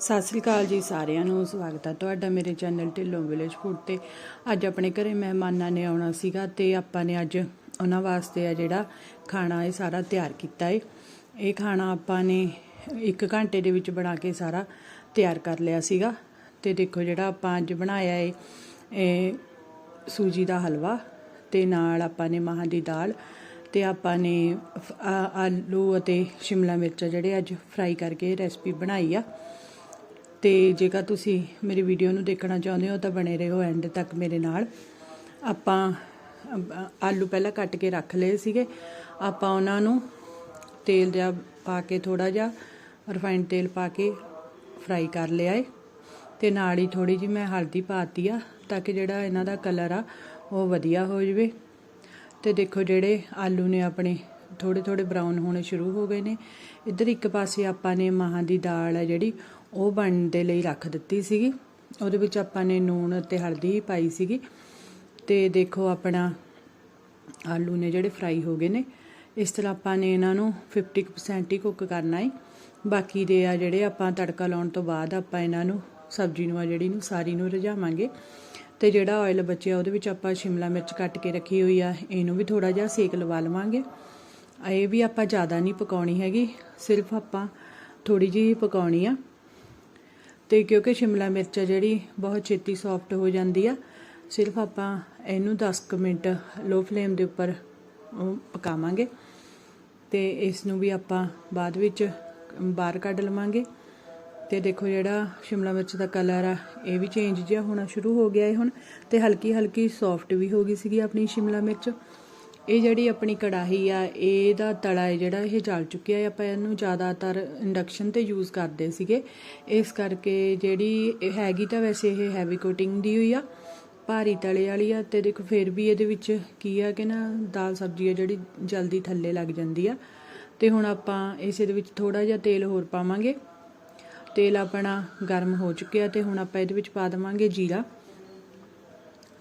ਸਤਿ ਸ੍ਰੀ ਅਕਾਲ ਜੀ ਸਾਰਿਆਂ ਨੂੰ, ਸਵਾਗਤ ਹੈ ਤੁਹਾਡਾ ਮੇਰੇ ਚੈਨਲ ਢਿੱਲੋਂ ਵਿਲੇਜ ਫੂਡ ਤੇ। ਅੱਜ ਆਪਣੇ ਘਰੇ ਮਹਿਮਾਨਾਂ ਨੇ ਆਉਣਾ ਸੀਗਾ ਤੇ ਆਪਾਂ ਨੇ ਅੱਜ ਉਹਨਾਂ ਵਾਸਤੇ ਆ ਜਿਹੜਾ ਖਾਣਾ ਇਹ ਸਾਰਾ ਤਿਆਰ ਕੀਤਾ ਏ। ਇਹ ਖਾਣਾ ਆਪਾਂ ਨੇ 1 ਘੰਟੇ ਦੇ ਵਿੱਚ ਬਣਾ ਕੇ ਸਾਰਾ ਤਿਆਰ ਕਰ ਲਿਆ ਸੀਗਾ। ਤੇ ਦੇਖੋ ਜਿਹੜਾ ਆਪਾਂ ਅੱਜ ਬਣਾਇਆ ਏ, ਇਹ ਸੂਜੀ ਦਾ ਹਲਵਾ ਤੇ ਨਾਲ ਆਪਾਂ ਨੇ ਮਾਹਾਂ ਦੀ ਦਾਲ ਤੇ ਆਪਾਂ ਨੇ ਆਲੂ ਅਤੇ ਸ਼ਿਮਲਾ ਮਿਰਚ ਜਿਹੜੇ ਅੱਜ ਫਰਾਈ ਕਰਕੇ ਰੈਸਪੀ ਬਣਾਈ ਆ। ਤੇ ਜੇਕਰ ਤੁਸੀਂ ਮੇਰੀ ਵੀਡੀਓ ਨੂੰ ਦੇਖਣਾ ਚਾਹੁੰਦੇ ਹੋ, ਤਾਂ ਬਣੇ ਰਹੋ ਐਂਡ ਤੱਕ ਮੇਰੇ ਨਾਲ। ਆਪਾਂ ਆਲੂ ਪਹਿਲਾਂ ਕੱਟ ਕੇ ਰੱਖ ਲਏ ਸੀਗੇ। ਆਪਾਂ ਉਹਨਾਂ ਨੂੰ ਤੇਲ ਜਿਹਾ ਪਾ ਕੇ ਥੋੜਾ ਜਿਹਾ ਰਿਫਾਈਨਡ ਤੇਲ ਪਾ ਕੇ ਫਰਾਈ ਕਰ ਲਿਆ ਏ। ਤੇ ਨਾਲ ਹੀ ਥੋੜੀ ਜਿਹੀ ਮੈਂ ਹਲਦੀ ਪਾਤੀ ਆ, ਤਾਂ ਕਿ ਜਿਹੜਾ ਇਹਨਾਂ ਦਾ ਕਲਰ ਆ, ਉਹ ਵਧੀਆ ਹੋ ਜਾਵੇ। ਤੇ ਦੇਖੋ ਜਿਹੜੇ ਆਲੂ ਨੇ ਆਪਣੇ ਥੋੜੇ ਥੋੜੇ ਬਰਾਊਨ ਹੋਣੇ ਸ਼ੁਰੂ ਹੋ ਗਏ ਨੇ। ਇੱਧਰ ਇੱਕ ਪਾਸੇ ਆਪਾਂ ਨੇ ਮਾਹਾਂ ਦੀ ਦਾਲ ਹੈ ਜਿਹੜੀ ਉਹ ਬਣਨ ਦੇ ਲਈ ਰੱਖ ਦਿੱਤੀ ਸੀਗੀ। ਉਹਦੇ ਵਿੱਚ ਆਪਾਂ ਨੇ ਨੂਣ ਅਤੇ ਹਲਦੀ ਪਾਈ ਸੀਗੀ। ਤੇ ਦੇਖੋ ਆਪਣਾ ਆਲੂ ਨੇ ਜਿਹੜੇ ਫਰਾਈ ਹੋ ਗਏ ਨੇ, ਇਸ ਤਰ੍ਹਾਂ ਆਪਾਂ ਨੇ ਇਹਨਾਂ ਨੂੰ 50% ਹੀ ਕੁੱਕ ਕਰਨਾ ਹੈ ਬਾਕੀ ਦੇ ਆ ਜਿਹੜੇ ਆਪਾਂ ਤੜਕਾ ਲਾਉਣ ਤੋਂ ਬਾਅਦ ਆਪਾਂ ਇਹਨਾਂ ਨੂੰ ਸਬਜ਼ੀ ਨੂੰ ਆ ਜਿਹੜੀ ਨੂੰ ਸਾਰੀ ਨੂੰ ਰਝਾਵਾਂਗੇ ਤੇ ਜਿਹੜਾ ਆਇਲ ਬਚਿਆ ਉਹਦੇ ਵਿੱਚ ਆਪਾਂ ਸ਼ਿਮਲਾ ਮਿਰਚ ਕੱਟ ਕੇ ਰੱਖੀ ਹੋਈ ਆ, ਇਹਨੂੰ ਵੀ ਥੋੜਾ ਜਿਹਾ ਸੇਕ ਲਵਾ ਲਵਾਂਗੇ। ਇਹ ਵੀ ਆਪਾਂ ਜ਼ਿਆਦਾ ਨਹੀਂ ਪਕਾਉਣੀ ਹੈਗੀ, ਸਿਰਫ ਆਪਾਂ ਥੋੜੀ ਜਿਹੀ ਪਕਾਉਣੀ ਆ। ਤੇ ਕਿਉਂਕਿ ਸ਼ਿਮਲਾ ਮਿਰਚ ਆ ਜਿਹੜੀ ਬਹੁਤ ਛੇਤੀ ਸੌਫਟ ਹੋ ਜਾਂਦੀ ਆ, ਸਿਰਫ ਆਪਾਂ ਇਹਨੂੰ 10 ਕੁ ਮਿੰਟ ਲੋ ਫਲੇਮ ਦੇ ਉੱਪਰ ਉਹ ਪਕਾਵਾਂਗੇ ਤੇ ਇਸ ਨੂੰ ਵੀ ਆਪਾਂ ਬਾਅਦ ਵਿੱਚ ਬਾਹਰ ਕੱਢ ਲਵਾਂਗੇ। ਤੇ ਦੇਖੋ ਜਿਹੜਾ ਸ਼ਿਮਲਾ ਮਿਰਚ ਦਾ ਕਲਰ ਆ, ਇਹ ਵੀ ਚੇਂਜ ਜਿਹਾ ਹੋਣਾ ਸ਼ੁਰੂ ਹੋ ਗਿਆ ਹੈ ਹੁਣ ਤੇ ਹਲਕੀ ਹਲਕੀ ਸੌਫਟ ਵੀ ਹੋ ਗਈ ਸੀਗੀ ਆਪਣੀ ਸ਼ਿਮਲਾ ਮਿਰਚ। ਇਹ ਜਿਹੜੀ ਆਪਣੀ ਕੜਾਹੀ ਆ, ਇਹਦਾ ਤਲਾ ਹੈ ਜਿਹੜਾ ਇਹ ਜਲ ਚੁੱਕਿਆ ਹੈ, ਆਪਾਂ ਇਹਨੂੰ ਜ਼ਿਆਦਾਤਰ ਇੰਡਕਸ਼ਨ ਤੇ ਯੂਜ਼ ਕਰਦੇ ਸੀਗੇ। ਇਸ ਕਰਕੇ ਜਿਹੜੀ ਹੈਗੀ ਤਾਂ ਵੈਸੇ ਇਹ ਹੈਵੀ ਕੋਟਿੰਗ ਦੀ ਹੋਈ ਆ, ਭਾਰੀ ਤਲੇ ਵਾਲੀ ਆ ਤੇ ਦੇਖੋ ਫਿਰ ਵੀ ਇਹਦੇ ਵਿੱਚ ਕੀ ਆ ਕਿ ਨਾ ਦਾਲ ਸਬਜ਼ੀ ਆ ਜਿਹੜੀ ਜਲਦੀ ਥੱਲੇ ਲੱਗ ਜਾਂਦੀ ਆ। ਤੇ ਹੁਣ ਆਪਾਂ ਇਸੇ ਦੇ ਵਿੱਚ ਥੋੜਾ ਜਿਹਾ ਤੇਲ ਹੋਰ ਪਾਵਾਂਗੇ। ਤੇਲ ਆਪਣਾ ਗਰਮ ਹੋ ਚੁੱਕਿਆ ਤੇ ਹੁਣ ਆਪਾਂ ਇਹਦੇ ਵਿੱਚ ਪਾ ਦੇਵਾਂਗੇ ਜੀਰਾ।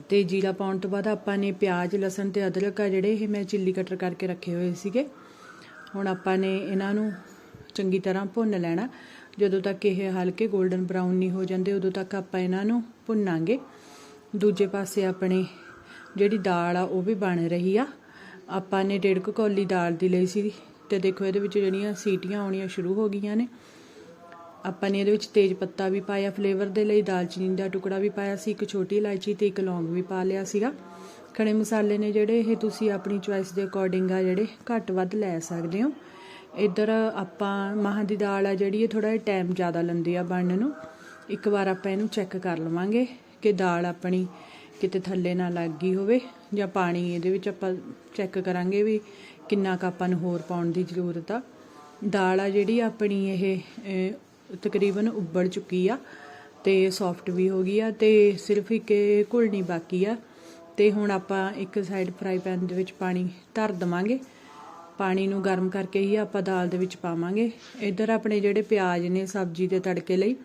ਤੇ ਜੀਰਾ ਪਾਉਣ ਤੋਂ ਬਾਅਦ ਆਪਾਂ ਨੇ ਪਿਆਜ਼, ਲਸਣ ਤੇ ਅਦਰਕ ਆ ਜਿਹੜੇ, ਇਹ ਮੈਂ ਚਿੱਲੀ ਕਟਰ ਕਰਕੇ ਰੱਖੇ ਹੋਏ ਸੀਗੇ। ਹੁਣ ਆਪਾਂ ਨੇ ਇਹਨਾਂ ਨੂੰ ਚੰਗੀ ਤਰ੍ਹਾਂ ਭੁੰਨ ਲੈਣਾ। ਜਦੋਂ ਤੱਕ ਇਹ ਹਲਕੇ 골ਡਨ ਬਰਾਊਨ ਨਹੀਂ ਹੋ ਜਾਂਦੇ, ਉਦੋਂ ਤੱਕ ਆਪਾਂ ਇਹਨਾਂ ਨੂੰ ਭੁੰਨਾਂਗੇ। ਦੂਜੇ ਪਾਸੇ ਆਪਣੇ ਜਿਹੜੀ ਦਾਲ ਆ, ਉਹ ਵੀ ਬਣ ਰਹੀ ਆ। ਆਪਾਂ ਨੇ ਡੇਢ ਕੁ ਕੌਲੀ ਦਾਲ ਦੀ ਲਈ ਸੀ। ਤੇ ਦੇਖੋ ਇਹਦੇ ਵਿੱਚ ਜਿਹੜੀਆਂ ਸੀਟੀਆਂ ਆਉਣੀਆਂ ਸ਼ੁਰੂ ਹੋ ਗਈਆਂ ਨੇ। ਆਪਾਂ ਨੇ ਇਹਦੇ ਵਿੱਚ ਤੇਜ ਪੱਤਾ ਵੀ ਪਾਇਆ ਫਲੇਵਰ ਦੇ ਲਈ ਦਾਲਚੀਨੀ ਦਾ ਟੁਕੜਾ ਵੀ ਪਾਇਆ ਸੀ, ਇੱਕ ਛੋਟੀ ਇਲਾਇਚੀ ਤੇ ਇੱਕ ਲੌਂਗ ਵੀ ਪਾ ਲਿਆ ਸੀਗਾ। ਖੜੇ ਮਸਾਲੇ ਨੇ ਜਿਹੜੇ ਇਹ ਤੁਸੀਂ ਆਪਣੀ ਚੁਆਇਸ ਦੇ ਅਕੋਰਡਿੰਗ ਆ ਜਿਹੜੇ ਘੱਟ ਵੱਧ ਲੈ ਸਕਦੇ ਹੋ। ਇੱਧਰ ਆਪਾਂ ਮਾਹਾਂ ਦੀ ਦਾਲ ਆ ਜਿਹੜੀ, ਇਹ ਥੋੜਾ ਜਿਹਾ ਟਾਈਮ ਜ਼ਿਆਦਾ ਲੈਂਦੀ ਆ ਬਣਨ ਨੂੰ। ਇੱਕ ਵਾਰ ਆਪਾਂ ਇਹਨੂੰ ਚੈੱਕ ਕਰ ਲਵਾਂਗੇ ਕਿ ਦਾਲ ਆਪਣੀ ਕਿਤੇ ਥੱਲੇ ਨਾ ਲੱਗ ਗਈ ਹੋਵੇ, ਜਾਂ ਪਾਣੀ ਇਹਦੇ ਵਿੱਚ ਆਪਾਂ ਚੈੱਕ ਕਰਾਂਗੇ ਵੀ ਕਿੰਨਾ ਕੁ ਆਪਾਂ ਨੂੰ ਹੋਰ ਪਾਉਣ ਦੀ ਜ਼ਰੂਰਤ ਆ। ਦਾਲ ਆ ਜਿਹੜੀ ਆਪਣੀ ਇਹ ਤਕਰੀਬਨ ਉੱਬਲ ਚੁੱਕੀ ਆ ਤੇ ਸੌਫਟ ਵੀ ਹੋ ਗਈ ਆ ਤੇ ਸਿਰਫ ਇੱਕ ਘੁਲਣੀ ਬਾਕੀ ਆ। ਤੇ ਹੁਣ ਆਪਾਂ ਇੱਕ ਸਾਈਡ ਫਰਾਈ ਪੈਨ ਦੇ ਵਿੱਚ ਪਾਣੀ ਧਰ ਦਵਾਂਗੇ। ਪਾਣੀ ਨੂੰ ਗਰਮ ਕਰਕੇ ਹੀ ਆਪਾਂ ਦਾਲ ਦੇ ਵਿੱਚ ਪਾਵਾਂਗੇ। ਇੱਧਰ ਆਪਣੇ ਜਿਹੜੇ ਪਿਆਜ਼ ਨੇ ਸਬਜ਼ੀ ਦੇ ਤੜਕੇ ਲਈ,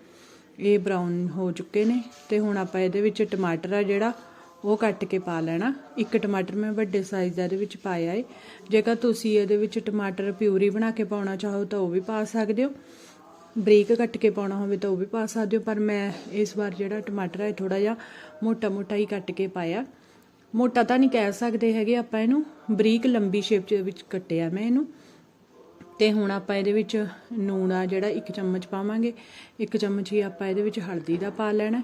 ਇਹ ਬਰਾਊਨ ਹੋ ਚੁੱਕੇ ਨੇ। ਤੇ ਹੁਣ ਆਪਾਂ ਇਹਦੇ ਵਿੱਚ ਟਮਾਟਰ ਆ ਜਿਹੜਾ, ਉਹ ਕੱਟ ਕੇ ਪਾ ਲੈਣਾ। ਇੱਕ ਟਮਾਟਰ ਮੈਂ ਵੱਡੇ ਸਾਈਜ਼ ਦਾ ਇਹਦੇ ਵਿੱਚ ਪਾਇਆ ਏ। ਜੇਕਰ ਤੁਸੀਂ ਇਹਦੇ ਵਿੱਚ ਟਮਾਟਰ ਪਿਊਰੀ ਬਣਾ ਕੇ ਪਾਉਣਾ ਚਾਹੋ ਤਾਂ ਉਹ ਵੀ ਪਾ ਸਕਦੇ ਹੋ। ਬਰੀਕ ਕੱਟ ਕੇ ਪਾਉਣਾ ਹੋਵੇ ਤਾਂ ਉਹ ਵੀ ਪਾ ਸਕਦੇ ਹੋ, ਪਰ ਮੈਂ ਇਸ ਵਾਰ ਜਿਹੜਾ ਟਮਾਟਰ ਹੈ ਥੋੜਾ ਜਿਹਾ ਮੋਟਾ ਮੋਟਾ ਹੀ ਕੱਟ ਕੇ ਪਾਇਆ। ਮੋਟਾ ਤਾਂ ਨਹੀਂ ਕਹਿ ਸਕਦੇ ਹੈਗੇ ਆਪਾਂ ਇਹਨੂੰ, ਬਰੀਕ ਲੰਬੀ ਸ਼ੇਪ ਦੇ ਵਿੱਚ ਕੱਟਿਆ ਮੈਂ ਇਹਨੂੰ। ਤੇ ਹੁਣ ਆਪਾਂ ਇਹਦੇ ਵਿੱਚ ਨੂਣ ਆ ਜਿਹੜਾ ਇੱਕ ਚਮਚ ਪਾਵਾਂਗੇ, ਇੱਕ ਚਮਚ ਹੀ ਆਪਾਂ ਇਹਦੇ ਵਿੱਚ ਹਲਦੀ ਦਾ ਪਾ ਲੈਣਾ।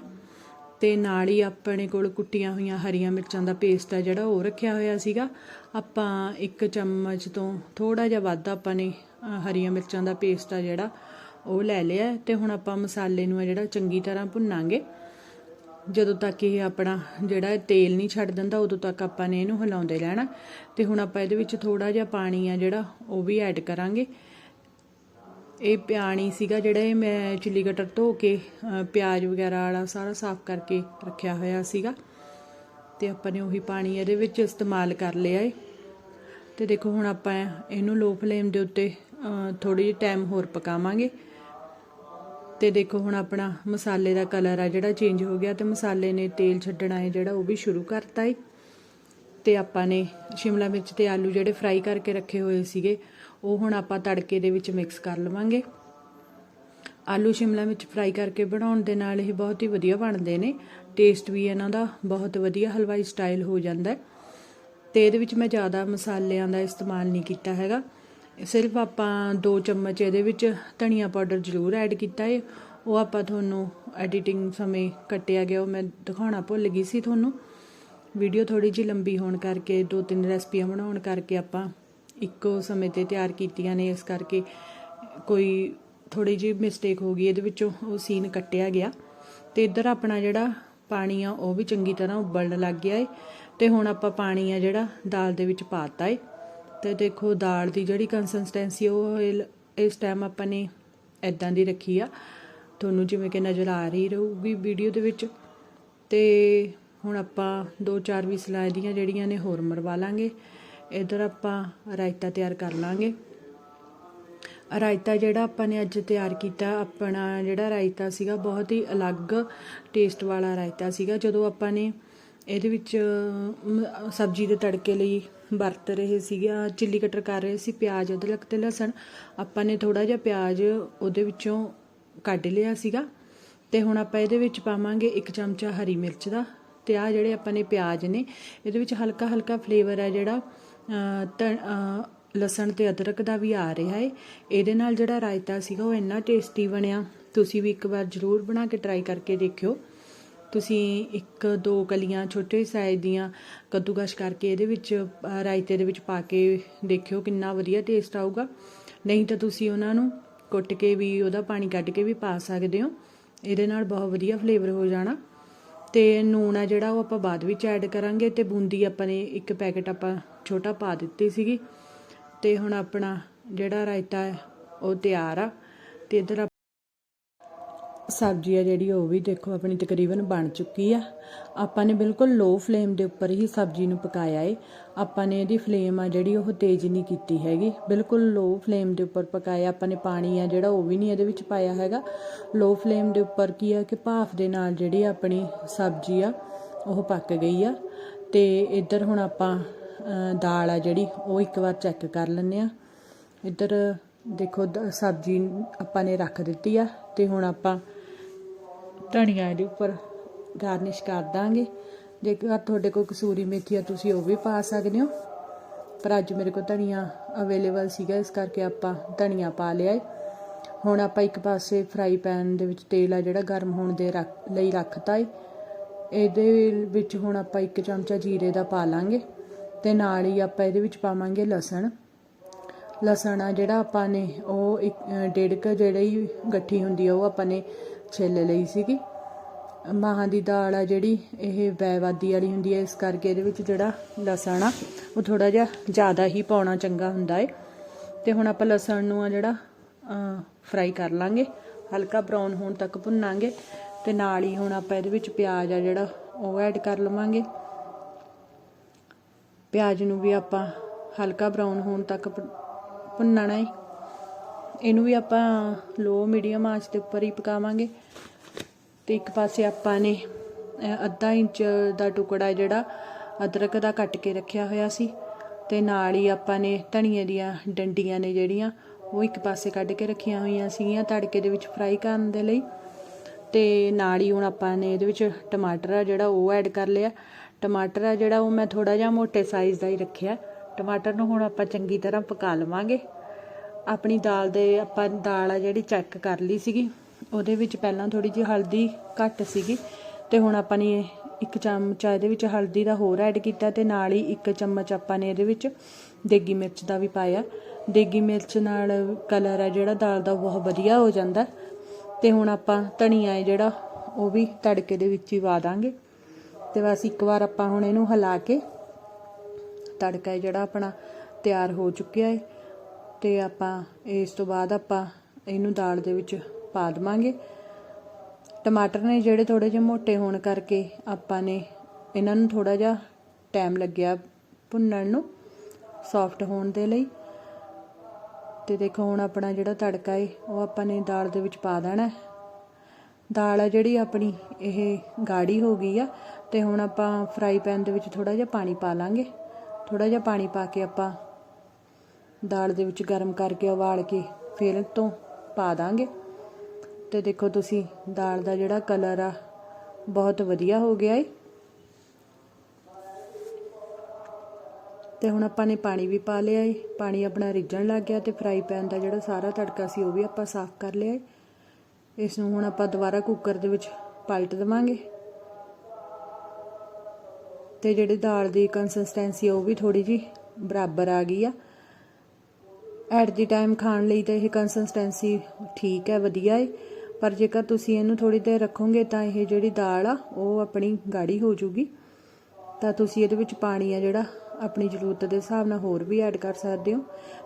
ਤੇ ਨਾਲ ਹੀ ਆਪਣੇ ਕੋਲ ਕੁੱਟੀਆਂ ਹੋਈਆਂ ਹਰੀਆਂ ਮਿਰਚਾਂ ਦਾ ਪੇਸਟ ਆ ਜਿਹੜਾ ਉਹ ਰੱਖਿਆ ਹੋਇਆ ਸੀਗਾ। ਆਪਾਂ ਇੱਕ ਚਮਚ ਤੋਂ ਥੋੜਾ ਜਿਹਾ ਵੱਧ ਆਪਾਂ ਨੇ ਹਰੀਆਂ ਮਿਰਚਾਂ ਦਾ ਪੇਸਟ ਆ ਜਿਹੜਾ ਉਹ ਲੈ ਲਿਆ ਤੇ ਹੁਣ ਆਪਾਂ ਮਸਾਲੇ ਨੂੰ ਆ ਜਿਹੜਾ ਚੰਗੀ ਤਰ੍ਹਾਂ ਭੁੰਨਾਂਗੇ। ਜਦੋਂ ਤੱਕ ਇਹ ਆਪਣਾ ਜਿਹੜਾ ਤੇਲ ਨਹੀਂ ਛੱਡ ਦਿੰਦਾ, ਉਦੋਂ ਤੱਕ ਆਪਾਂ ਨੇ ਇਹਨੂੰ ਹਿਲਾਉਂਦੇ ਰਹਿਣਾ। ਤੇ ਹੁਣ ਆਪਾਂ ਇਹਦੇ ਵਿੱਚ ਥੋੜਾ ਜਿਹਾ ਪਾਣੀ ਆ ਜਿਹੜਾ, ਉਹ ਵੀ ਐਡ ਕਰਾਂਗੇ। ਇਹ ਪਿਆਣੀ ਸੀਗਾ ਜਿਹੜਾ ਇਹ ਮੈਂ ਚਿੱਲੀ ਕਟਰ ਧੋ ਕੇ ਪਿਆਜ਼ ਵਗੈਰਾ ਵਾਲਾ ਸਾਰਾ ਸਾਫ਼ ਕਰਕੇ ਰੱਖਿਆ ਹੋਇਆ ਸੀਗਾ। ਤੇ ਆਪਾਂ ਨੇ ਉਹੀ ਪਾਣੀ ਇਹਦੇ ਵਿੱਚ ਇਸਤੇਮਾਲ ਕਰ ਲਿਆ ਏ। ਤੇ ਦੇਖੋ ਹੁਣ ਆਪਾਂ ਇਹਨੂੰ ਲੋ ਫਲੇਮ ਦੇ ਉੱਤੇ ਥੋੜੀ ਜਿਹੀ ਟਾਈਮ ਹੋਰ ਪਕਾਵਾਂਗੇ। ਤੇ ਦੇਖੋ ਹੁਣ ਆਪਣਾ ਮਸਾਲੇ ਦਾ ਕਲਰ ਆ ਜਿਹੜਾ ਚੇਂਜ ਹੋ ਗਿਆ ਤੇ ਮਸਾਲੇ ਨੇ ਤੇਲ ਛੱਡਣਾ ਹੈ ਜਿਹੜਾ ਉਹ ਵੀ ਸ਼ੁਰੂ ਕਰਤਾ ਹੈ ਤੇ ਆਪਾਂ ਨੇ ਸ਼ਿਮਲਾ ਮਿਰਚ ਤੇ ਆਲੂ ਜਿਹੜੇ ਫਰਾਈ ਕਰਕੇ ਰੱਖੇ ਹੋਏ ਸੀਗੇ, ਉਹ ਹੁਣ ਆਪਾਂ ਤੜਕੇ ਦੇ ਵਿੱਚ ਮਿਕਸ ਕਰ ਲਵਾਂਗੇ। ਆਲੂ ਸ਼ਿਮਲਾ ਮਿਰਚ ਫਰਾਈ ਕਰਕੇ ਬਣਾਉਣ ਦੇ ਨਾਲ ਇਹ ਬਹੁਤ ਹੀ ਵਧੀਆ ਬਣਦੇ ਨੇ। ਟੇਸਟ ਵੀ ਇਹਨਾਂ ਦਾ ਬਹੁਤ ਵਧੀਆ ਹਲਵਾਈ ਸਟਾਈਲ ਹੋ ਜਾਂਦਾ ਹੈ। ਤੇ ਇਹਦੇ ਵਿੱਚ ਮੈਂ ਜ਼ਿਆਦਾ ਮਸਾਲਿਆਂ ਦਾ ਇਸਤੇਮਾਲ ਨਹੀਂ ਕੀਤਾ ਹੈਗਾ। ਸਿਰਫ ਆਪਾਂ 2 ਚਮਚ ਇਹਦੇ ਵਿੱਚ ਧਨੀਆ ਪਾਊਡਰ ਜ਼ਰੂਰ ਐਡ ਕੀਤਾ ਹੈ ਉਹ ਆਪਾਂ ਤੁਹਾਨੂੰ ਐਡੀਟਿੰਗ ਸਮੇਂ ਕੱਟਿਆ ਗਿਆ, ਉਹ ਮੈਂ ਦਿਖਾਉਣਾ ਭੁੱਲ ਗਈ ਸੀ ਤੁਹਾਨੂੰ। ਵੀਡੀਓ ਥੋੜੀ ਜਿਹੀ ਲੰਬੀ ਹੋਣ ਕਰਕੇ, ਦੋ ਤਿੰਨ ਰੈਸਪੀਆਂ ਬਣਾਉਣ ਕਰਕੇ ਆਪਾਂ ਇੱਕੋ ਸਮੇਂ ਤੇ ਤਿਆਰ ਕੀਤੀਆਂ ਨੇ, ਇਸ ਕਰਕੇ ਕੋਈ ਥੋੜੀ ਜਿਹੀ ਮਿਸਟੇਕ ਹੋ ਗਈ, ਇਹਦੇ ਵਿੱਚੋਂ ਉਹ ਸੀਨ ਕੱਟਿਆ ਗਿਆ। ਤੇ ਇੱਧਰ ਆਪਣਾ ਜਿਹੜਾ ਪਾਣੀ ਆ, ਉਹ ਵੀ ਚੰਗੀ ਤਰ੍ਹਾਂ ਉਬਲਣ ਲੱਗ ਗਿਆ ਏ। ਤੇ ਹੁਣ ਆਪਾਂ ਪਾਣੀ ਆ ਜਿਹੜਾ ਦਾਲ ਦੇ ਵਿੱਚ ਪਾਤਾ ਏ। ਤੇ ਦੇਖੋ ਦਾਲ ਦੀ ਜਿਹੜੀ ਕੰਸਿਸਟੈਂਸੀ ਉਹ ਇਸ ਟਾਈਮ ਆਪਾਂ ਨੇ ਇਦਾਂ ਦੀ ਰੱਖੀ ਆ। ਤੁਹਾਨੂੰ ਜਿਵੇਂ ਕਿ ਨਜ਼ਰ ਆ ਰਹੀ ਰਹੂਗੀ ਵੀਡੀਓ ਦੇ ਵਿੱਚ। ਤੇ ਹੁਣ ਆਪਾਂ ਦੋ ਚਾਰ ਵਿਸਲਾਂ ਇਹਦੀਆਂ ਜਿਹੜੀਆਂ ਨੇ, ਹੋਰ ਮਰਵਾ ਲਾਂਗੇ। ਇਧਰ ਆਪਾਂ ਰਾਇਤਾ ਤਿਆਰ ਕਰ ਲਾਂਗੇ। ਰਾਇਤਾ ਜਿਹੜਾ ਆਪਾਂ ਨੇ ਅੱਜ ਤਿਆਰ ਕੀਤਾ, ਆਪਣਾ ਜਿਹੜਾ ਰਾਇਤਾ ਸੀਗਾ, ਬਹੁਤ ਹੀ ਅਲੱਗ ਟੇਸਟ ਵਾਲਾ ਰਾਇਤਾ ਸੀਗਾ। ਜਦੋਂ ਆਪਾਂ ਨੇ ਇਹਦੇ ਵਿੱਚ ਸਬਜ਼ੀ ਦੇ ਤੜਕੇ ਲਈ ਵਰਤ ਰਹੇ ਸੀਗੇ ਚਿੱਲੀ ਕਟਰ ਕਰ ਰਹੇ ਸੀ, ਪਿਆਜ਼ ਅਦਰਕ ਤੇ ਲਸਣ। ਆਪਾਂ ਨੇ ਥੋੜਾ ਜਿਹਾ ਪਿਆਜ਼ ਉਹਦੇ ਵਿੱਚੋਂ ਕੱਢ ਲਿਆ ਸੀਗਾ। ਤੇ ਹੁਣ ਆਪਾਂ ਇਹਦੇ ਵਿੱਚ ਪਾਵਾਂਗੇ ਇੱਕ ਚਮਚਾ ਹਰੀ ਮਿਰਚ ਦਾ। ਤੇ ਆ ਜਿਹੜੇ ਆਪਾਂ ਨੇ ਪਿਆਜ਼ ਨੇ, ਇਹਦੇ ਵਿੱਚ ਹਲਕਾ ਹਲਕਾ ਫਲੇਵਰ ਹੈ ਜਿਹੜਾ ਧ- ਲਸਣ ਤੇ ਅਦਰਕ ਦਾ ਵੀ ਆ ਰਿਹਾ ਏ। ਇਹਦੇ ਨਾਲ ਜਿਹੜਾ ਰਾਇਤਾ ਸੀਗਾ ਉਹ ਇੰਨਾ ਟੇਸਟੀ ਬਣਿਆ। ਤੁਸੀਂ ਵੀ ਇੱਕ ਵਾਰ ਜ਼ਰੂਰ ਬਣਾ ਕੇ ਟਰਾਈ ਕਰਕੇ ਦੇਖਿਓ। ਤੁਸੀਂ ਇੱਕ ਦੋ ਕਲੀਆਂ ਛੋਟੇ ਸਾਈਜ਼ ਦੀਆਂ ਕੱਦੂਕਸ਼ ਕਰਕੇ ਇਹਦੇ ਵਿੱਚ ਰਾਇਤੇ ਦੇ ਵਿੱਚ ਪਾ ਕੇ ਦੇਖਿਓ ਕਿੰਨਾ ਵਧੀਆ ਟੇਸਟ ਆਊਗਾ। ਨਹੀਂ ਤਾਂ ਤੁਸੀਂ ਉਹਨਾਂ ਨੂੰ ਕੁੱਟ ਕੇ ਵੀ ਉਹਦਾ ਪਾਣੀ ਕੱਢ ਕੇ ਵੀ ਪਾ ਸਕਦੇ ਹੋ। ਇਹਦੇ ਨਾਲ ਬਹੁਤ ਵਧੀਆ ਫਲੇਵਰ ਹੋ ਜਾਣਾ। ਤੇ ਨੂਣ ਆ ਜਿਹੜਾ ਉਹ ਆਪਾਂ ਬਾਅਦ ਵਿੱਚ ਐਡ ਕਰਾਂਗੇ ਤੇ ਬੂੰਦੀ ਆਪਾਂ ਨੇ ਇੱਕ ਪੈਕੇਟ ਆਪਾਂ ਛੋਟਾ ਪਾ ਦਿੱਤੀ ਸੀਗੀ। ਤੇ ਹੁਣ ਆਪਣਾ ਜਿਹੜਾ ਰਾਇਤਾ ਹੈ, ਉਹ ਤਿਆਰ ਆ। ਤੇ ਇਧਰ ਸਬਜ਼ੀ ਆ ਜਿਹੜੀ, ਉਹ ਵੀ ਦੇਖੋ ਆਪਣੀ ਤਕਰੀਬਨ ਬਣ ਚੁੱਕੀ ਆ। ਆਪਾਂ ਨੇ ਬਿਲਕੁਲ ਲੋ ਫਲੇਮ ਦੇ ਉੱਪਰ ਹੀ ਸਬਜ਼ੀ ਨੂੰ ਪਕਾਇਆ ਏ। ਆਪਾਂ ਨੇ ਇਹਦੀ ਫਲੇਮ ਆ ਜਿਹੜੀ, ਉਹ ਤੇਜ਼ ਨਹੀਂ ਕੀਤੀ ਹੈਗੀ। ਬਿਲਕੁਲ ਲੋ ਫਲੇਮ ਦੇ ਉੱਪਰ ਪਕਾਇਆ। ਆਪਾਂ ਨੇ ਪਾਣੀ ਆ ਜਿਹੜਾ, ਉਹ ਵੀ ਨਹੀਂ ਇਹਦੇ ਵਿੱਚ ਪਾਇਆ ਹੈਗਾ। ਲੋ ਫਲੇਮ ਦੇ ਉੱਪਰ ਕੀ ਆ ਕਿ ਭਾਫ ਦੇ ਨਾਲ ਜਿਹੜੀ ਆਪਣੀ ਸਬਜ਼ੀ ਆ, ਉਹ ਪੱਕ ਗਈ ਆ। ਤੇ ਇੱਧਰ ਹੁਣ ਆਪਾਂ ਦਾਲ ਆ ਜਿਹੜੀ, ਉਹ ਇੱਕ ਵਾਰ ਚੈੱਕ ਕਰ ਲੈਂਦੇ ਆ। ਇੱਧਰ ਦੇਖੋ, ਦ- ਸਬਜ਼ੀ ਆਪਾਂ ਨੇ ਰੱਖ ਦਿੱਤੀ ਆ। ਤੇ ਹੁਣ ਆਪਾਂ ਧਨੀਆ ਇਹਦੇ ਉੱਪਰ ਗਾਰਨਿਸ਼ ਕਰ ਦਾਂਗੇ। ਜੇਕਰ ਤੁਹਾਡੇ ਕੋਲ ਕਸੂਰੀ ਮੇਥੀ ਆ, ਤੁਸੀਂ ਉਹ ਵੀ ਪਾ ਸਕਦੇ ਹੋ। ਪਰ ਅੱਜ ਮੇਰੇ ਕੋਲ ਧਨੀਆ ਅਵੇਲੇਬਲ ਸੀਗਾ, ਇਸ ਕਰਕੇ ਆਪਾਂ ਧਨੀਆ ਪਾ ਲਿਆ ਏ। ਹੁਣ ਆਪਾਂ ਇੱਕ ਪਾਸੇ ਫਰਾਈ ਪੈਨ ਦੇ ਵਿੱਚ ਤੇਲ ਆ ਜਿਹੜਾ ਗਰਮ ਹੋਣ ਦੇ ਰੱਖ- ਲਈ ਰੱਖਤਾ ਏ। ਇਹਦੇ ਵਿੱਚ ਹੁਣ ਆਪਾਂ ਇੱਕ ਚਮਚਾ ਜੀਰੇ ਦਾ ਪਾ ਲਾਂਗੇ ਤੇ ਨਾਲ ਹੀ ਆਪਾਂ ਇਹਦੇ ਵਿੱਚ ਪਾਵਾਂਗੇ ਲਸਣ। ਲਸਣ ਆ ਜਿਹੜਾ ਆਪਾਂ ਨੇ ਉਹ ਇੱਕ ਡੇਢ ਕ ਜਿਹੜੀ ਗੱਠੀ ਹੁੰਦੀ ਆ, ਉਹ ਆਪਾਂ ਨੇ ਛਿੱਲ ਲਈ ਸੀਗੀ। ਮਾਹਾਂ ਦੀ ਦਾਲ ਆ ਜਿਹੜੀ, ਇਹ ਵੈਵਾਦੀ ਵਾਲੀ ਹੁੰਦੀ ਹੈ ਇਸ ਕਰਕੇ ਇਹਦੇ ਵਿੱਚ ਜਿਹੜਾ ਲਸਣ ਆ, ਉਹ ਥੋੜਾ ਜਿਹਾ ਜ਼ਿਆਦਾ ਹੀ ਪਾਉਣਾ ਚੰਗਾ ਹੁੰਦਾ ਏ। ਤੇ ਹੁਣ ਆਪਾਂ ਲਸਣ ਨੂੰ ਆ ਜਿਹੜਾ ਫਰਾਈ ਕਰ ਲਾਂਗੇ। ਹਲਕਾ ਬਰਾਊਨ ਹੋਣ ਤੱਕ ਭੁੰਨਾਂਗੇ। ਤੇ ਨਾਲ ਹੀ ਹੁਣ ਆਪਾਂ ਇਹਦੇ ਵਿੱਚ ਪਿਆਜ਼ ਆ ਜਿਹੜਾ, ਉਹ ਐਡ ਕਰ ਲਵਾਂਗੇ। ਪਿਆਜ਼ ਨੂੰ ਵੀ ਆਪਾਂ ਹਲਕਾ ਬਰਾਊਨ ਹੋਣ ਤੱਕ ਭੁੰਨਣਾ ਹੈ ਇਹਨੂੰ ਵੀ ਆਪਾਂ ਲੋ ਮੀਡੀਅਮ ਆਂਚ ਦੇ ਉੱਪਰ ਹੀ ਪਕਾਵਾਂਗੇ। ਤੇ ਇੱਕ ਪਾਸੇ ਆਪਾਂ ਨੇ ਅੱਧਾ ਇੰਚ ਦਾ ਟੁਕੜਾ ਜਿਹੜਾ ਅਦਰਕ ਦਾ ਕੱਟ ਕੇ ਰੱਖਿਆ ਹੋਇਆ ਸੀ। ਤੇ ਨਾਲ ਹੀ ਆਪਾਂ ਨੇ ਧਨੀਏ ਦੀਆਂ ਡੰਡੀਆਂ ਨੇ ਜਿਹੜੀਆਂ, ਉਹ ਇੱਕ ਪਾਸੇ ਕੱਢ ਕੇ ਰੱਖੀਆਂ ਹੋਈਆਂ ਸੀਗੀਆਂ ਤੜਕੇ ਦੇ ਵਿੱਚ ਫਰਾਈ ਕਰਨ ਦੇ ਲਈ। ਤੇ ਨਾਲ ਹੀ ਹੁਣ ਆਪਾਂ ਨੇ ਇਹਦੇ ਵਿੱਚ ਟਮਾਟਰ ਆ ਜਿਹੜਾ ਉਹ ਐਡ ਕਰ ਲਿਆ। ਟਮਾਟਰ ਆ ਜਿਹੜਾ ਉਹ ਮੈਂ ਥੋੜਾ ਜਿਹਾ ਮੋਟੇ ਸਾਈਜ਼ ਦਾ ਹੀ ਰੱਖਿਆ। ਟਮਾਟਰ ਨੂੰ ਹੁਣ ਆਪਾਂ ਚੰਗੀ ਤਰ੍ਹਾਂ ਪਕਾ ਲਵਾਂਗੇ। ਆਪਣੀ ਦਾਲ ਦੇ ਆਪਾਂ ਦਾਲ ਆ ਜਿਹੜੀ ਚੈੱਕ ਕਰ ਲਈ ਸੀਗੀ, ਉਹਦੇ ਵਿੱਚ ਪਹਿਲਾਂ ਥੋੜੀ ਜਿਹੀ ਹਲਦੀ ਘੱਟ ਸੀਗੀ ਤੇ ਹੁਣ ਆਪਾਂ ਨੇ ਇੱਕ ਚਮਚ ਇਹਦੇ ਵਿੱਚ ਹਲਦੀ ਦਾ ਹੋਰ ਐਡ ਕੀਤਾ ਤੇ ਨਾਲ ਹੀ ਇੱਕ ਚਮਚ ਆਪਾਂ ਨੇ ਇਹਦੇ ਵਿੱਚ ਦੇਗੀ ਮਿਰਚ ਦਾ ਵੀ ਪਾਇਆ। ਦੇਗੀ ਮਿਰਚ ਨਾਲ ਕਲਰ ਆ ਜਿਹੜਾ ਦਾਲ ਦਾ ਬਹੁਤ ਵਧੀਆ ਹੋ ਜਾਂਦਾ। ਤੇ ਹੁਣ ਆਪਾਂ ਧਨੀਆ ਹੈ ਜਿਹੜਾ, ਉਹ ਵੀ ਤੜਕੇ ਦੇ ਵਿੱਚ ਹੀ ਪਾ ਦਾਂਗੇ। ਤੇ ਬਸ ਇੱਕ ਵਾਰ ਆਪਾਂ ਹੁਣ ਇਹਨੂੰ ਹਿਲਾ ਕੇ ਤੜਕਾ ਹੈ ਜਿਹੜਾ ਆਪਣਾ ਤਿਆਰ ਹੋ ਚੁੱਕਿਆ ਹੈ ਤੇ ਆਪਾਂ ਇਸ ਤੋਂ ਬਾਅਦ ਆਪਾਂ ਇਹਨੂੰ ਦਾਲ ਦੇ ਵਿੱਚ ਪਾ ਦਵਾਂਗੇ। ਟਮਾਟਰ ਨੇ ਜਿਹੜੇ ਥੋੜੇ ਜਿਹੇ ਮੋਟੇ ਹੋਣ ਕਰਕੇ ਆਪਾਂ ਨੇ ਇਹਨਾਂ ਨੂੰ ਥੋੜਾ ਜਿਹਾ ਟਾਈਮ ਲੱਗਿਆ ਭੁੰਨਣ ਨੂੰ ਸੌਫਟ ਹੋਣ ਦੇ ਲਈ। ਤੇ ਦੇਖੋ ਹੁਣ ਆਪਣਾ ਜਿਹੜਾ ਤੜਕਾ ਹੈ ਉਹ ਆਪਾਂ ਨੇ ਦਾਲ ਦੇ ਵਿੱਚ ਪਾ ਦੇਣਾ। ਦਾਲ ਆ ਜਿਹੜੀ ਆਪਣੀ ਇਹ ਗਾੜੀ ਹੋ ਗਈ ਆ, ਤੇ ਹੁਣ ਆਪਾਂ ਫਰਾਈ ਪੈਨ ਦੇ ਵਿੱਚ ਥੋੜਾ ਜਿਹਾ ਪਾਣੀ ਪਾ ਲਾਂਗੇ। ਥੋੜਾ ਜਿਹਾ ਪਾਣੀ ਪਾ ਕੇ ਆਪਾਂ ਦਾਲ ਦੇ ਵਿੱਚ ਗਰਮ ਕਰਕੇ ਉਬਾਲ ਕੇ ਫਿਰ ਤੋਂ ਪਾ ਦਾਂਗੇ। ਤੇ ਦੇਖੋ ਤੁਸੀਂ, ਦਾਲ ਦਾ ਜਿਹੜਾ ਕਲਰ ਆ, ਬਹੁਤ ਵਧੀਆ ਹੋ ਗਿਆ ਏ। ਤੇ ਹੁਣ ਆਪਾਂ ਨੇ ਪਾਣੀ ਵੀ ਪਾ ਲਿਆ ਏ। ਪਾਣੀ ਆਪਣਾ ਰਿੱਝਣ ਲੱਗ ਗਿਆ ਤੇ ਫਰਾਈ ਪੈਨ ਦਾ ਜਿਹੜਾ ਸਾਰਾ ਤੜਕਾ ਸੀ, ਉਹ ਵੀ ਆਪਾਂ ਸਾਫ਼ ਕਰ ਲਿਆ ਏ। ਇਸ ਨੂੰ ਹੁਣ ਆਪਾਂ ਦੁਬਾਰਾ ਕੁੱਕਰ ਦੇ ਵਿੱਚ ਪਲਟ ਦਵਾਂਗੇ। ਤੇ ਜਿਹੜੀ ਦਾਲ ਦੀ ਕੰਸਿਸਟੈਂਸੀ ਉਹ ਵੀ ਥੋੜੀ ਜੀ ਬਰਾਬਰ ਆ ਗਈ ਆ। ਐਟ ਦੀ ਟਾਈਮ ਖਾਣ ਲਈ ਤਾਂ ਇਹ ਕੰਸਿਸਟੈਂਸੀ ਠੀਕ ਹੈ, ਵਧੀਆ ਹੈ ਪਰ ਜੇਕਰ ਤੁਸੀਂ ਇਹਨੂੰ ਥੋੜੀ ਦੇਰ ਰੱਖੋਗੇ ਤਾਂ ਇਹ ਜਿਹੜੀ ਦਾਲ ਆ, ਉਹ ਆਪਣੀ ਗਾੜੀ ਹੋ ਜੂਗੀ। ਤਾਂ ਤੁਸੀਂ ਇਹਦੇ ਵਿੱਚ ਪਾਣੀ ਆ ਜਿਹੜਾ, ਆਪਣੀ ਜ਼ਰੂਰਤ ਦੇ ਹਿਸਾਬ ਨਾਲ ਹੋਰ ਵੀ ਐਡ ਕਰ ਸਕਦੇ ਹੋ।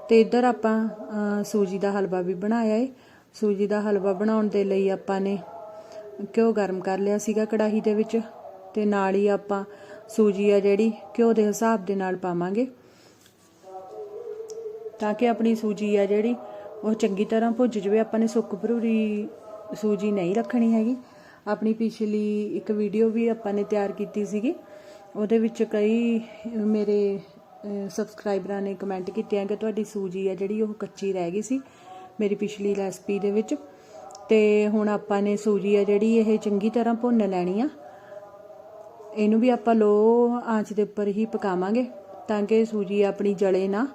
ਤੇ ਇੱਧਰ ਆਪਾਂ ਸੂਜੀ ਦਾ ਹਲਵਾ ਵੀ ਬਣਾਇਆ ਏ। ਸੂਜੀ ਦਾ ਹਲਵਾ ਬਣਾਉਣ ਦੇ ਲਈ ਆਪਾਂ ਨੇ ਘਿਓ ਗਰਮ ਕਰ ਲਿਆ ਸੀਗਾ ਕੜਾਹੀ ਦੇ ਵਿੱਚ। ਤੇ ਨਾਲ ਹੀ ਆਪਾਂ ਸੂਜੀ ਆ ਜਿਹੜੀ, ਘਿਓ ਦੇ ਹਿਸਾਬ ਦੇ ਨਾਲ ਪਾਵਾਂਗੇ। ਤਾਂ ਕਿ ਆਪਣੀ ਸੂਜੀ ਆ ਜਿਹੜੀ, ਉਹ ਚੰਗੀ ਤਰ੍ਹਾਂ ਭੁੱਜ ਜਵੇ। ਆਪਾਂ ਨੇ ਸੁੱਕ ਭਰੂਰੀ ਸੂਜੀ ਨਹੀਂ ਰੱਖਣੀ ਹੈਗੀ। ਆਪਣੀ ਪਿਛਲੀ ਇੱਕ ਵੀਡੀਓ ਵੀ ਆਪਾਂ ਨੇ ਤਿਆਰ ਕੀਤੀ ਸੀਗੀ। ਉਹਦੇ ਵਿੱਚ ਕਈ ਮੇਰੇ ਸਬਸਕ੍ਰਾਈਬਰਾਂ ਨੇ ਕਮੈਂਟ ਕੀਤੇ ਆ ਕਿ ਤੁਹਾਡੀ ਸੂਜੀ ਆ ਜਿਹੜੀ ਉਹ ਕੱਚੀ ਰਹਿ ਗਈ ਸੀ ਮੇਰੀ ਪਿਛਲੀ ਰੈਸਪੀ ਦੇ ਵਿੱਚ। ਤੇ ਹੁਣ ਆਪਾਂ ਨੇ ਸੂਜੀ ਆ ਜਿਹੜੀ ਇਹ ਚੰਗੀ ਤਰ੍ਹਾਂ ਭੁੰਨ ਲੈਣੀ ਆ। ਇਹਨੂੰ ਵੀ ਆਪਾਂ ਲੋ ਆਂਚ ਦੇ ਉੱਪਰ ਹੀ ਪਕਾਵਾਂਗੇ ਤਾਂ ਕਿ ਸੂਜੀ ਆਪਣੀ ਜਲੇ ਨਾ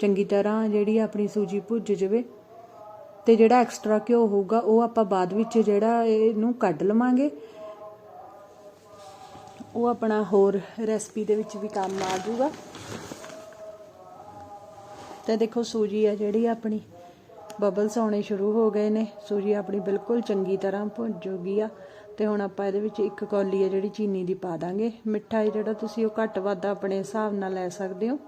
ਚੰਗੀ ਤਰ੍ਹਾਂ ਜਿਹੜੀ ਆਪਣੀ ਸੂਜੀ ਭੁੱਜ ਜਾਵੇ ਤੇ ਜਿਹੜਾ ਐਕਸਟਰਾ ਘਿਓ ਹੋਊਗਾ, ਉਹ ਆਪਾਂ ਬਾਅਦ ਵਿੱਚ ਜਿਹੜਾ ਇਹਨੂੰ ਕੱਢ ਲਵਾਂਗੇ। ਉਹ ਆਪਣਾ ਹੋਰ ਰੈਸਪੀ ਦੇ ਵਿੱਚ ਵੀ ਕੰਮ ਆ ਜਾਊਗਾ। ਤੇ ਦੇਖੋ, ਸੂਜੀ ਆ ਜਿਹੜੀ ਆਪਣੀ ਬਬਲਸ ਆਉਣੇ ਸ਼ੁਰੂ ਹੋ ਗਏ ਨੇ। ਸੂਜੀ ਆਪਣੀ ਬਿਲਕੁਲ ਚੰਗੀ ਤਰ੍ਹਾਂ ਭੁੱਜੂਗੀ ਆ। ਤੇ ਹੁਣ ਆਪਾਂ ਇਹਦੇ ਵਿੱਚ ਇੱਕ ਕੌਲੀ ਆ ਜਿਹੜੀ ਚੀਨੀ ਦੀ ਪਾ ਦਾਂਗੇ। ਮਿੱਠਾ ਹੈ ਜਿਹੜਾ ਤੁਸੀਂ ਉਹ ਘੱਟ ਵੱਧ ਆਪਣੇ ਹਿਸਾਬ ਨਾਲ ਲੈ ਸਕਦੇ ਹੋ।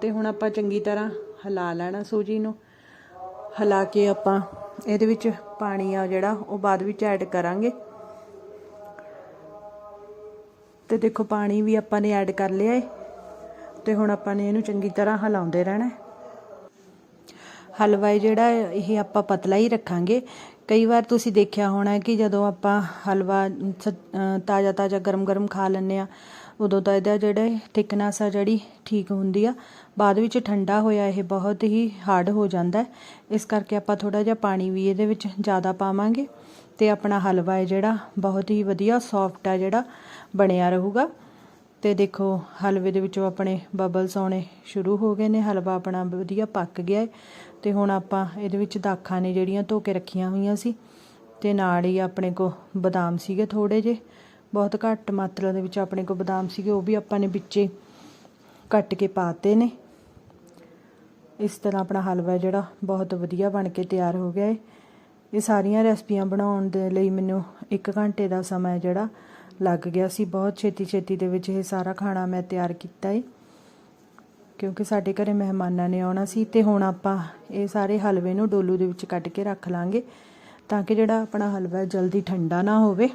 ਤੇ ਹੁਣ ਆਪਾਂ ਚੰਗੀ ਤਰ੍ਹਾਂ ਹਿਲਾ ਲੈਣਾ ਸੂਜੀ ਨੂੰ। ਹਿਲਾ ਕੇ ਆਪਾਂ ਇਹਦੇ ਵਿੱਚ ਪਾਣੀ ਆ ਜਿਹੜਾ, ਉਹ ਬਾਅਦ ਵਿੱਚ ਐਡ ਕਰਾਂਗੇ। ਤੇ ਦੇਖੋ ਪਾਣੀ ਵੀ ਆਪਾਂ ਨੇ ਐਡ ਕਰ ਲਿਆ ਏ। ਤੇ ਹੁਣ ਆਪਾਂ ਨੇ ਇਹਨੂੰ ਚੰਗੀ ਤਰ੍ਹਾਂ ਹਿਲਾਉਂਦੇ ਰਹਿਣਾ ਹਲਵਾ ਜਿਹੜਾ ਇਹ ਆਪਾਂ ਪਤਲਾ ਹੀ ਰੱਖਾਂਗੇ। ਕਈ ਵਾਰ ਤੁਸੀਂ ਦੇਖਿਆ ਹੋਣਾ ਕਿ ਜਦੋਂ ਆਪਾਂ ਹਲਵਾ ਤਾਜ਼ਾ ਤਾਜ਼ਾ ਗਰਮ ਗਰਮ ਖਾ ਲੈਂਦੇ ਆ, ਉਦੋਂ ਤਾਂ ਇਹਦਾ ਜਿਹੜਾ ਥਿਕਨੈਸ ਆ ਜਿਹੜੀ ਠੀਕ ਹੁੰਦੀ ਆ। ਬਾਅਦ ਵਿੱਚ ਠੰਡਾ ਹੋਇਆ, ਇਹ ਬਹੁਤ ਹੀ ਹਾਰਡ ਹੋ ਜਾਂਦਾ ਇਸ ਕਰਕੇ ਆਪਾਂ ਥੋੜਾ ਜਿਹਾ ਪਾਣੀ ਵੀ ਇਹਦੇ ਵਿੱਚ ਜ਼ਿਆਦਾ ਪਾਵਾਂਗੇ ਤੇ ਆਪਣਾ ਹਲਵਾ ਹੈ ਜਿਹੜਾ ਬਹੁਤ ਹੀ ਵਧੀਆ ਸੌਫਟ ਆ ਜਿਹੜਾ, ਬਣਿਆ ਰਹੂਗਾ। ਤੇ ਦੇਖੋ, ਹਲਵੇ ਦੇ ਵਿੱਚੋਂ ਆਪਣੇ ਬਬਲਸ ਆਉਣੇ ਸ਼ੁਰੂ ਹੋ ਗਏ ਨੇ, ਹਲਵਾ ਆਪਣਾ ਵਧੀਆ ਪੱਕ ਗਿਆ ਹੈ। ਤੇ ਹੁਣ ਆਪਾਂ ਇਹਦੇ ਵਿੱਚ ਦਾਖਾਂ ਨੇ ਜਿਹੜੀਆਂ ਧੋ ਕੇ ਰੱਖੀਆਂ ਹੋਈਆਂ ਸੀ, ਤੇ ਨਾਲ ਹੀ ਆਪਣੇ ਕੋ ਬਦਾਮ ਸੀਗੇ ਥੋੜੇ ਜੇ ਬਹੁਤ ਘੱਟ ਮਾਤਰਾ ਦੇ ਵਿੱਚ ਆਪਣੇ ਕੋ ਬਦਾਮ ਸੀਗੇ, ਉਹ ਵੀ ਆਪਾਂ ਨੇ ਵਿੱਚੇ ਕੱਟ ਕੇ ਪਾਤੇ ਨੇ। ਇਸ ਤਰ੍ਹਾਂ ਆਪਣਾ ਹਲਵਾ ਜਿਹੜਾ ਬਹੁਤ ਵਧੀਆ ਬਣ ਕੇ ਤਿਆਰ ਹੋ ਗਿਆ ਹੈ ਇਹ ਸਾਰੀਆਂ ਰੈਸਪੀਆਂ ਬਣਾਉਣ ਦੇ ਲਈ ਮੈਨੂੰ 1 ਘੰਟੇ ਦਾ ਸਮਾਂ ਜਿਹੜਾ ਲੱਗ ਗਿਆ ਸੀ। ਬਹੁਤ ਛੇਤੀ ਛੇਤੀ ਦੇ ਵਿੱਚ ਇਹ ਸਾਰਾ ਖਾਣਾ ਮੈਂ ਤਿਆਰ ਕੀਤਾ ਹੈ ਕਿਉਂਕਿ ਸਾਡੇ ਘਰੇ ਮਹਿਮਾਨਾਂ ਨੇ ਆਉਣਾ ਸੀ ਤੇ ਹੁਣ ਆਪਾਂ ਇਹ ਸਾਰੇ ਹਲਵੇ ਨੂੰ ਡੋਲੂ ਦੇ ਵਿੱਚ ਕੱਢ ਕੇ ਰੱਖ ਲਾਂਗੇ ਤਾਂ ਕਿ ਜਿਹੜਾ ਆਪਣਾ ਹਲਵਾ ਜਲਦੀ ਠੰਡਾ ਨਾ ਹੋਵੇ।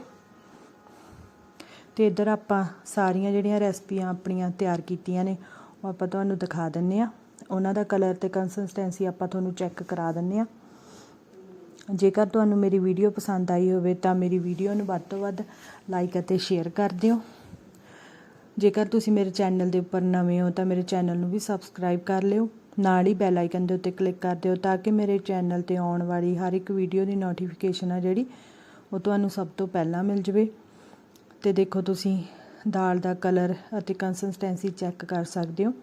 ਤੇ ਇੱਧਰ ਆਪਾਂ ਸਾਰੀਆਂ ਜਿਹੜੀਆਂ ਰੈਸਪੀਆਂ ਆਪਣੀਆਂ ਤਿਆਰ ਕੀਤੀਆਂ ਨੇ, ਉਹ ਆਪਾਂ ਤੁਹਾਨੂੰ ਦਿਖਾ ਦਿੰਨੇ ਆ। ਉਹਨਾਂ ਦਾ ਕਲਰ ਤੇ ਕੰਸਿਸਟੈਂਸੀ ਆਪਾਂ ਤੁਹਾਨੂੰ ਚੈੱਕ ਕਰਾ ਦਿੰਨੇ ਆ ਜੇਕਰ ਤੁਹਾਨੂੰ ਮੇਰੀ ਵੀਡੀਓ ਪਸੰਦ ਆਈ ਹੋਵੇ ਤਾਂ ਮੇਰੀ ਵੀਡੀਓ ਨੂੰ ਵੱਧ ਤੋਂ ਵੱਧ ਲਾਈਕ ਅਤੇ ਸ਼ੇਅਰ ਕਰ ਦਿਓ। ਜੇਕਰ ਤੁਸੀਂ ਮੇਰੇ ਚੈਨਲ ਦੇ ਉੱਪਰ ਨਵੇਂ ਹੋ ਤਾਂ ਮੇਰੇ ਚੈਨਲ ਨੂੰ ਵੀ ਸਬਸਕ੍ਰਾਈਬ ਕਰ ਲਿਓ। ਨਾਲ ਹੀ ਬੈਲ ਆਈਕਨ ਦੇ ਉੱਤੇ ਕਲਿੱਕ ਕਰ ਦਿਓ ਤਾਂ ਕਿ ਮੇਰੇ ਚੈਨਲ ਤੇ ਆਉਣ ਵਾਲੀ ਹਰ ਇੱਕ ਵੀਡੀਓ ਦੀ ਨੋਟੀਫਿਕੇਸ਼ਨ ਆ ਜਿਹੜੀ, ਉਹ ਤੁਹਾਨੂੰ ਸਭ ਤੋਂ ਪਹਿਲਾਂ ਮਿਲ ਜਵੇ। ਤੇ ਦੇਖੋ ਤੁਸੀਂ ਦਾਲ ਦਾ ਕਲਰ ਅਤੇ ਕੰਸਿਸਟੈਂਸੀ ਚੈੱਕ ਕਰ ਸਕਦੇ ਹੋ।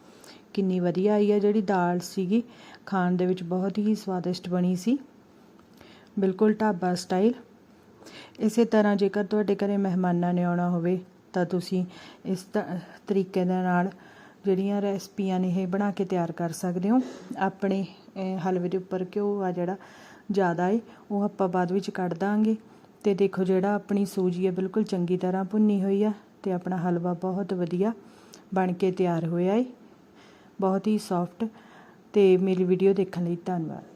ਕਿੰਨੀ ਵਧੀਆ ਆਈ ਹੈ ਜਿਹੜੀ ਦਾਲ ਸੀਗੀ। ਖਾਣ ਦੇ ਵਿੱਚ ਬਹੁਤ ਹੀ ਸਵਾਦਿਸ਼ਟ ਬਣੀ ਸੀ। ਬਿਲਕੁਲ ਢਾਬਾ ਸਟਾਈਲ। ਇਸੇ ਤਰ੍ਹਾਂ ਜੇਕਰ ਤੁਹਾਡੇ ਘਰੇ ਮਹਿਮਾਨਾਂ ਨੇ ਆਉਣਾ ਹੋਵੇ, ਤਾਂ ਤੁਸੀਂ ਇਸ ਤਰੀਕੇ ਦੇ ਨਾਲ ਜਿਹੜੀਆਂ ਰੈਸਪੀਆਂ ਨੇ ਇਹ ਬਣਾ ਕੇ ਤਿਆਰ ਕਰ ਸਕਦੇ ਹੋ। ਆਪਣੇ ਹਲਵੇ ਦੇ ਉੱਪਰ ਘਿਓ ਆ ਜਿਹੜਾ ਜ਼ਿਆਦਾ ਏ, ਉਹ ਆਪਾਂ ਬਾਅਦ ਵਿੱਚ ਕੱਢ ਦਾਂਗੇ। ਤੇ ਦੇਖੋ ਜਿਹੜਾ ਆਪਣੀ ਸੂਜੀ ਹੈ, ਬਿਲਕੁਲ ਚੰਗੀ ਤਰ੍ਹਾਂ ਭੁੰਨੀ ਹੋਈ ਆ ਤੇ ਆਪਣਾ ਹਲਵਾ ਬਹੁਤ ਵਧੀਆ ਬਣ ਕੇ ਤਿਆਰ ਹੋਇਆ ਏ। ਬਹੁਤ ਹੀ ਸੋਫਟ ਅਤੇ ਮੇਰੀ ਵੀਡੀਓ ਦੇਖਣ ਲਈ ਧੰਨਵਾਦ।